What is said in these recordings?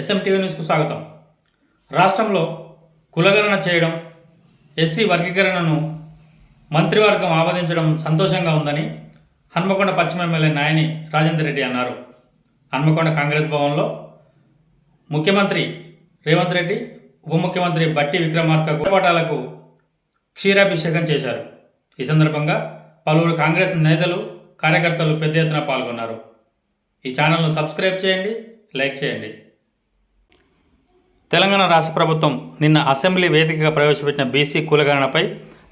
ఎస్ఎంటీవీ న్యూస్కు స్వాగతం. రాష్ట్రంలో కులగణన చేయడం ఎస్సీ వర్గీకరణను మంత్రివర్గం ఆమోదించడం సంతోషంగా ఉందని హన్మకొండ పశ్చిమ ఎమ్మెల్యే నాయని రాజేందర్ రెడ్డి అన్నారు. హన్మకొండ కాంగ్రెస్ భవన్లో ముఖ్యమంత్రి రేవంత్ రెడ్డి ఉప ముఖ్యమంత్రి బట్టి విక్రమార్క గుణపాఠాలకు క్షీరాభిషేకం చేశారు. ఈ సందర్భంగా పలువురు కాంగ్రెస్ నేతలు కార్యకర్తలు పెద్ద ఎత్తున పాల్గొన్నారు. ఈ ఛానల్ను సబ్స్క్రైబ్ చేయండి లైక్ చేయండి. తెలంగాణ రాష్ట్ర ప్రభుత్వం నిన్న అసెంబ్లీ వేదికగా ప్రవేశపెట్టిన బీసీ కులగణనపై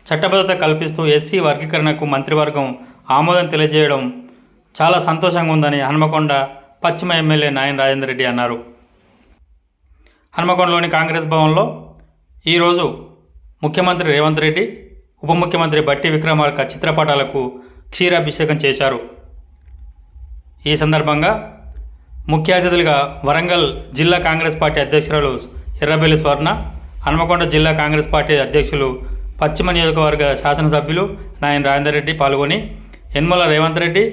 చట్టబద్ధత కల్పిస్తూ ఎస్సీ వర్గీకరణకు మంత్రివర్గం ఆమోదం తెలియజేయడం చాలా సంతోషంగా ఉందని హన్మకొండ పశ్చిమ ఎమ్మెల్యే నాయన రాజేందర్ రెడ్డి అన్నారు. హనుమకొండలోని కాంగ్రెస్ భవన్లో ఈరోజు ముఖ్యమంత్రి రేవంత్ రెడ్డి ఉప ముఖ్యమంత్రి బట్టి విక్రమార్క చిత్రపటాలకు క్షీరాభిషేకం చేశారు. ఈ సందర్భంగా ముఖ్య అతిథులుగా వరంగల్ జిల్లా కాంగ్రెస్ పార్టీ అధ్యక్షురాలు ఎర్రబెల్లి స్వర్ణ హన్మకొండ జిల్లా కాంగ్రెస్ పార్టీ అధ్యక్షులు పశ్చిమ నియోజకవర్గ శాసనసభ్యులు నాయన రాజేందర్ రెడ్డి పాల్గొని యన్మల రేవంత్ రెడ్డి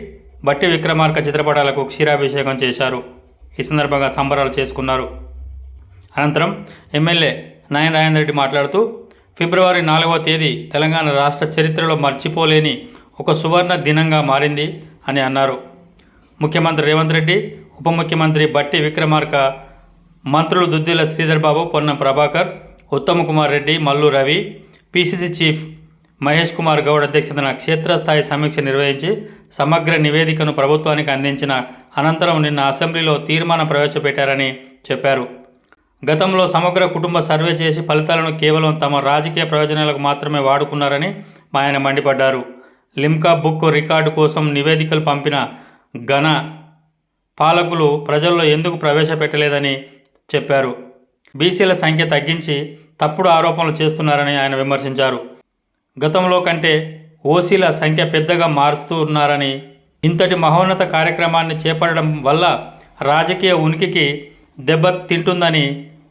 బట్టి విక్రమార్క చిత్రపటాలకు క్షీరాభిషేకం చేశారు. ఈ సందర్భంగా సంబరాలు చేసుకున్నారు. అనంతరం ఎమ్మెల్యే నాయన రాజేందర్ రెడ్డి మాట్లాడుతూ ఫిబ్రవరి నాలుగవ తేదీ తెలంగాణ రాష్ట్ర చరిత్రలో మర్చిపోలేని ఒక సువర్ణ దినంగా మారింది అని అన్నారు. ముఖ్యమంత్రి రేవంత్ రెడ్డి ఉప ముఖ్యమంత్రి బట్టి విక్రమార్క మంత్రులు దుద్దిల శ్రీధర్బాబు పొన్నం ప్రభాకర్ ఉత్తమ్ కుమార్ రెడ్డి మల్లు రవి పిసిసి చీఫ్ మహేష్ కుమార్ గౌడ్ అధ్యక్షతన క్షేత్రస్థాయి సమీక్ష నిర్వహించి సమగ్ర నివేదికను ప్రభుత్వానికి అందించిన అనంతరం నిన్న అసెంబ్లీలో తీర్మానం ప్రవేశపెట్టారని చెప్పారు. గతంలో సమగ్ర కుటుంబ సర్వే చేసి ఫలితాలను కేవలం తమ రాజకీయ ప్రయోజనాలకు మాత్రమే వాడుకున్నారని ఆయన మండిపడ్డారు. లిమ్కా బుక్ రికార్డు కోసం నివేదికలు పంపిన ఘన పాలకులు ప్రజల్లో ఎందుకు ప్రవేశపెట్టలేదని చెప్పారు. బీసీల సంఖ్య తగ్గించి తప్పుడు ఆరోపణలు చేస్తున్నారని ఆయన విమర్శించారు. గతంలో కంటే ఓసీల సంఖ్య పెద్దగా మారుస్తూ ఉన్నారని ఇంతటి మహోన్నత కార్యక్రమాన్ని చేపట్టడం వల్ల రాజకీయ ఉనికికి దెబ్బ తింటుందని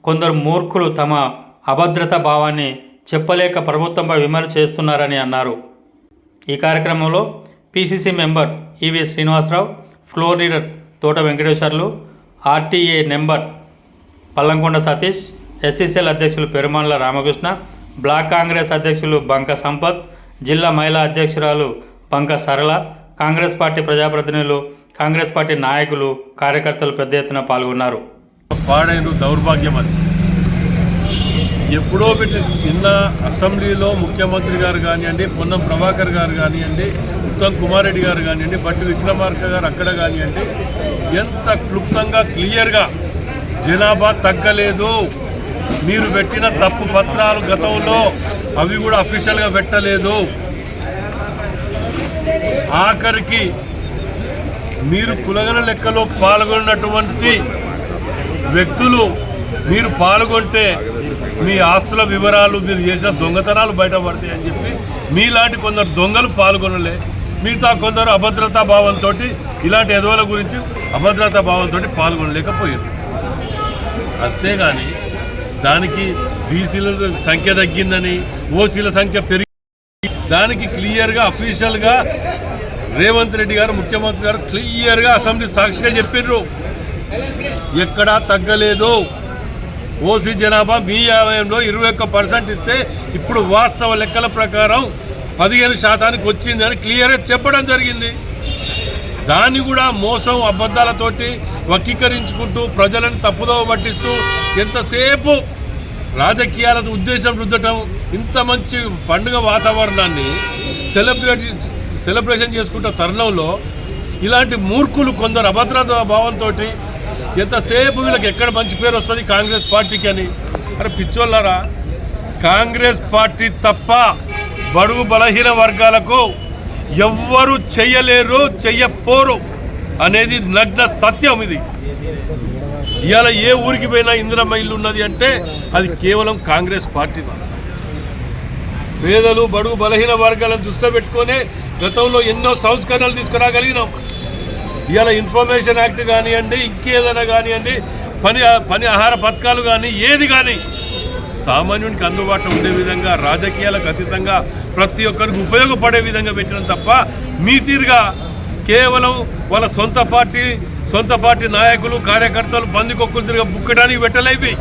కొందరు మూర్ఖులు తమ అభద్రతా భావాన్ని చెప్పలేక ప్రభుత్వంపై విమర్శ చేస్తున్నారని అన్నారు. ఈ కార్యక్రమంలో PCC member EV Srinivasa Rao floor leader Thota Venkateswarlu RTA member Pallamkonda Satish SCCL అధ్యక్షులు పెరుమాళ్ళ రామకృష్ణ బ్లాక్ కాంగ్రెస్ అధ్యక్షులు బంక సంపత్ జిల్లా మహిళా అధ్యక్షురాలు బంక సరళ కాంగ్రెస్ పార్టీ ప్రజాప్రతినిధులు కాంగ్రెస్ పార్టీ నాయకులు కార్యకర్తలు పెద్ద ఎత్తున పాల్గొన్నారు. పాడైన దౌర్భాగ్యం అది. ఎప్పుడో పెట్టి నిన్న అసెంబ్లీలో ముఖ్యమంత్రి గారు కానివ్వండి పొన్నం ప్రభాకర్ గారు కానివ్వండి ఉత్తమ్ కుమార్ రెడ్డి గారు కానివ్వండి బట్టి విక్రమార్క గారు అక్కడ కానివ్వండి ఎంత క్లుప్తంగా క్లియర్గా జనాభా తగ్గలేదు. మీరు పెట్టిన తప్పు పత్రాలు గతంలో అవి కూడా అఫీషియల్గా పెట్టలేదు. ఆఖరికి మీరు కులగన లెక్కలో పాల్గొన్నటువంటి వ్యక్తులు మీరు పాల్గొంటే మీ ఆస్తుల వివరాలు మీరు చేసిన దొంగతనాలు బయటపడతాయి అని చెప్పి మీలాంటి కొందరు దొంగలు పాల్గొనలే. మిగతా కొందరు అభద్రతా భావంతో ఇలాంటి ఎదవల గురించి అభద్రతా భావంతో పాల్గొనలేకపోయారు. అంతేగాని దానికి బీసీల సంఖ్య తగ్గిందని ఓసీల సంఖ్య పెరిగి దానికి క్లియర్గా అఫీషియల్గా రేవంత్ రెడ్డి గారు ముఖ్యమంత్రి గారు క్లియర్గా అసెంబ్లీ సాక్షిగా చెప్పిర్రు. ఎక్కడా తగ్గలేదు. ఓసీ జనాభా మీ ఆలయంలో ఇరవై ఒక్క పర్సెంట్ ఇస్తే ఇప్పుడు వాస్తవ లెక్కల ప్రకారం పదిహేను శాతానికి వచ్చింది అని క్లియర్గా చెప్పడం జరిగింది. దాన్ని కూడా మోసం అబద్ధాలతోటి వక్రీకరించుకుంటూ ప్రజలను తప్పుదోవ పట్టిస్తూ ఎంతసేపు రాజకీయాల ఉద్దేశం రుద్దటం ఇంత మంచి పండుగ వాతావరణాన్ని సెలబ్రేట్ సెలబ్రేషన్ చేసుకుంటున్న తరుణంలో ఇలాంటి మూర్ఖులు కొందరు అభద్రత భావంతో ఎంతసేపు వీళ్ళకి ఎక్కడ మంచి పేరు వస్తుంది కాంగ్రెస్ పార్టీకి అని. అరే పిచ్చోళ్ళారా? కాంగ్రెస్ పార్టీ తప్ప బడుగు బలహీన వర్గాలకు ఎవ్వరు చెయ్యలేరు చెయ్యపోరు అనేది నగ్న సత్యం ఇది ఇవాళ ఏ ఊరికి పోయినా ఇందిరమ్మ ఇల్లు ఉన్నది అంటే అది కేవలం కాంగ్రెస్ పార్టీ ద్వారా. పేదలు బడుగు బలహీన వర్గాలను దృష్టిలో పెట్టుకొని గతంలో ఎన్నో సంస్కరణలు తీసుకురాగలిగినాం ఇవాళ ఇన్ఫర్మేషన్ యాక్ట్ కానివ్వండి ఇంకేదైనా కానివ్వండి పని పని ఆహార పథకాలు కానీ ఏది కానీ సామాన్యునికి అందుబాటులో ఉండే విధంగా రాజకీయాలకు అతీతంగా ప్రతి ఒక్కరికి ఉపయోగపడే విధంగా పెట్టడం తప్ప మీ తీరుగా కేవలం వాళ్ళ సొంత పార్టీ సొంత పార్టీ నాయకులు కార్యకర్తలు పందికొక్కులు తిరిగి బుక్కడానికి పెట్టలేవి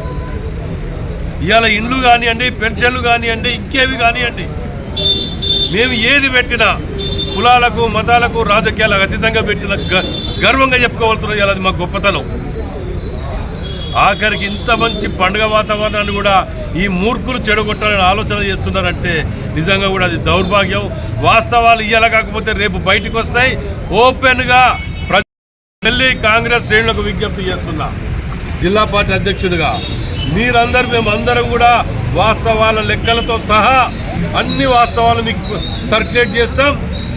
ఇవాళ ఇండ్లు కానివ్వండి పెన్షన్లు కానివ్వండి ఇంకేవి కానివ్వండి. మేము ఏది పెట్టినా కులాలకు మతాలకు రాజకీయాలకు అతీతంగా పెట్టిన గ- గర్వంగా చెప్పుకోవాల్సిన ఇవాళ అది మా గొప్పతనం. ఆఖరికి ఇంత మంచి పండుగ వాతావరణాన్ని కూడా ఈ మూర్ఖులు చెడగొట్టాలని ఆలోచన చేస్తున్నారంటే నిజంగా కూడా అది దౌర్భాగ్యం. వాస్తవాలు ఇయ్యాల కాకపోతే రేపు బయటకు వస్తాయి. ఓపెన్గా ప్ర ఢిల్లీ కాంగ్రెస్ శ్రేణులకు విజ్ఞప్తి చేస్తున్నా. జిల్లా పార్టీ అధ్యక్షుడిగా మీరందరూ మేము అందరం కూడా వాస్తవాల లెక్కలతో సహా అన్ని వాస్తవాలు మీకు సర్క్యులేట్ చేస్తాం.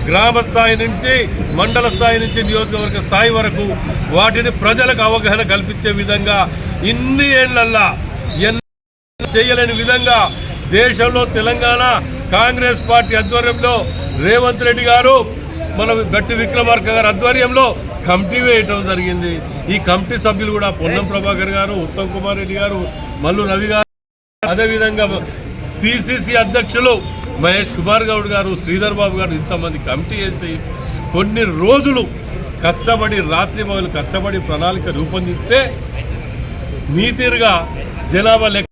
గ్రామ స్థాయి నుంచి మండల స్థాయి నుంచి నియోజకవర్గ స్థాయి వరకు వాటిని ప్రజలకు అవగాహన కల్పించే విధంగా ఇన్ని ఏళ్ళల్లా ఎన్నో చేయలేని విధంగా దేశంలో తెలంగాణ కాంగ్రెస్ పార్టీ ఆధ్వర్యంలో రేవంత్ రెడ్డి గారు మన గట్టి విక్రమార్క గారి ఆధ్వర్యంలో కమిటీ వేయటం జరిగింది. ఈ కమిటీ సభ్యులు కూడా పొన్నం ప్రభాకర్ గారు ఉత్తమ్ కుమార్ రెడ్డి గారు మల్లు రవి గారు అదేవిధంగా పిసిసి అధ్యక్షులు మహేష్ కుమార్ గౌడ్ గారు శ్రీధర్ బాబు గారు ఇంతమంది కమిటీ వేసి కొన్ని రోజులు కష్టపడి రాత్రి మొదలు కష్టపడి ప్రణాళిక రూపొందిస్తే నీతిరుగా జనాభా లెక్క